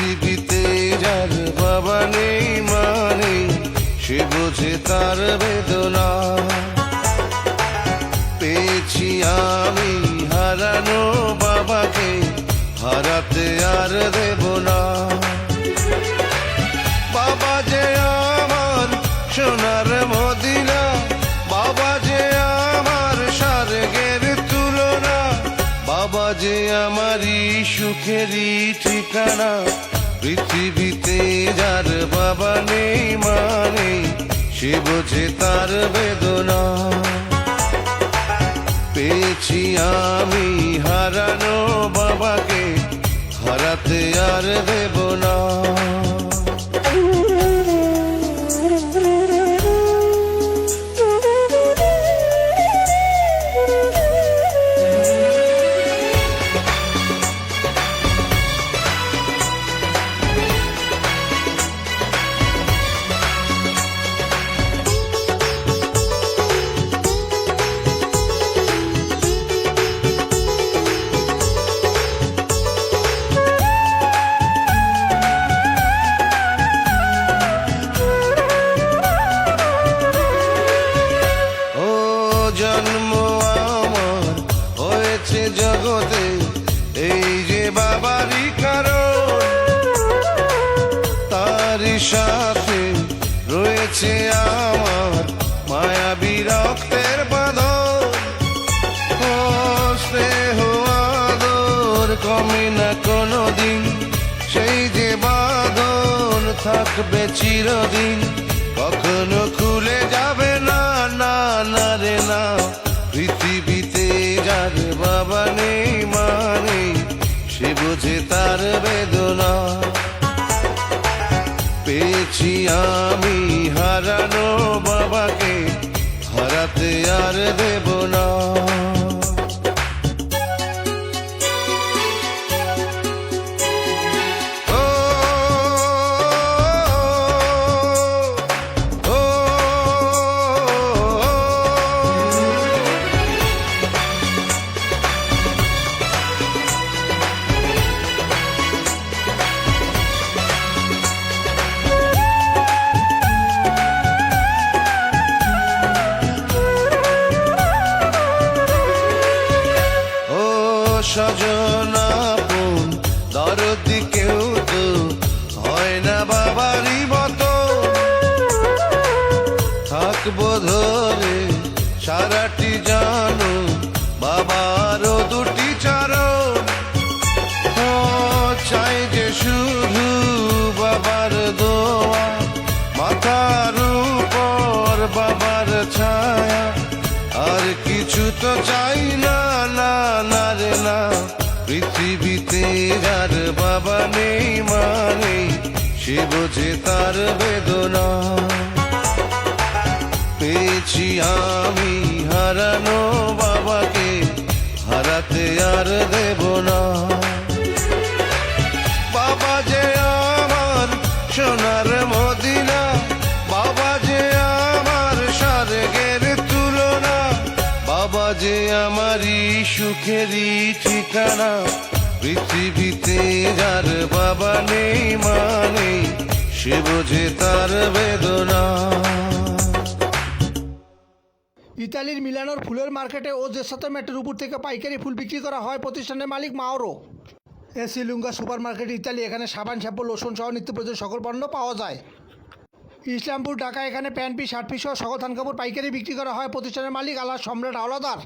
পৃথিবীতে যার বাবা নেই মানে সে বোঝে তার বেদনা। পেয়েছি আমি হারানো বাবাকে, হারাতে আর দেব না। যে আমারি সুখেরই ঠিকানা। পৃথিবীতে যার বাবা নেই মানে সে বোঝে তার বেদনা। পেয়েছি আমি হারানো বাবাকে, হারাতে আর দেব না। জগতে, এই যে বাবারই কারণ, তারই সাথে রয়েছে আমার মায়া বিরক্তের বাঁধন। আদর কমে না কোনো দিন সেই যে বাঁধন থাকবে চিরদিন। বোঝে তার বেদনা। পেয়েছি আমি হারানো। সজনাপন, দরদি কেউ তো হয় না বাবারই মতো। থাকব ধরে, সারাটি জানো, বাবারও দুটি চরণ। চাই যে শুধু বাবার দোয়া, মাথার উপর বাবার ছায়া। আর কিছু তো চাই না যার বাবা নেই মানে সে বোঝে তার বেদনা। পেয়েছি আমি হারানো বাবাকে, হারাতে আর দেব না। বাবা যে আমার সোনার মদিনা, বাবা যে আমার স্বর্গের তুলনা, বাবা যে আমারই সুখেরই ঠিকানা পৃথিবীতে যার বাবা নেই তার বেদনা। ইতালির মিলানোর ফুলের মার্কেটে ও যে সাথে মেটের উপর থেকে পাইকারি ফুল বিক্রি করা হয়, প্রতিষ্ঠানের মালিক Mauro. Esselunga super market Italy, এখানে সাবান, শ্যাম্পু, লোশন সহ নিত্য প্রয়োজন সকল পণ্য পাওয়া যায়। ইসলামপুর, ঢাকা, এখানে প্যান্ট পিস শার্ট পিস সহ সকল থান কাপড় পাইকারি বিক্রি করা হয়, প্রতিষ্ঠানের মালিক আল্লাহ সম্রাট আওলাদার।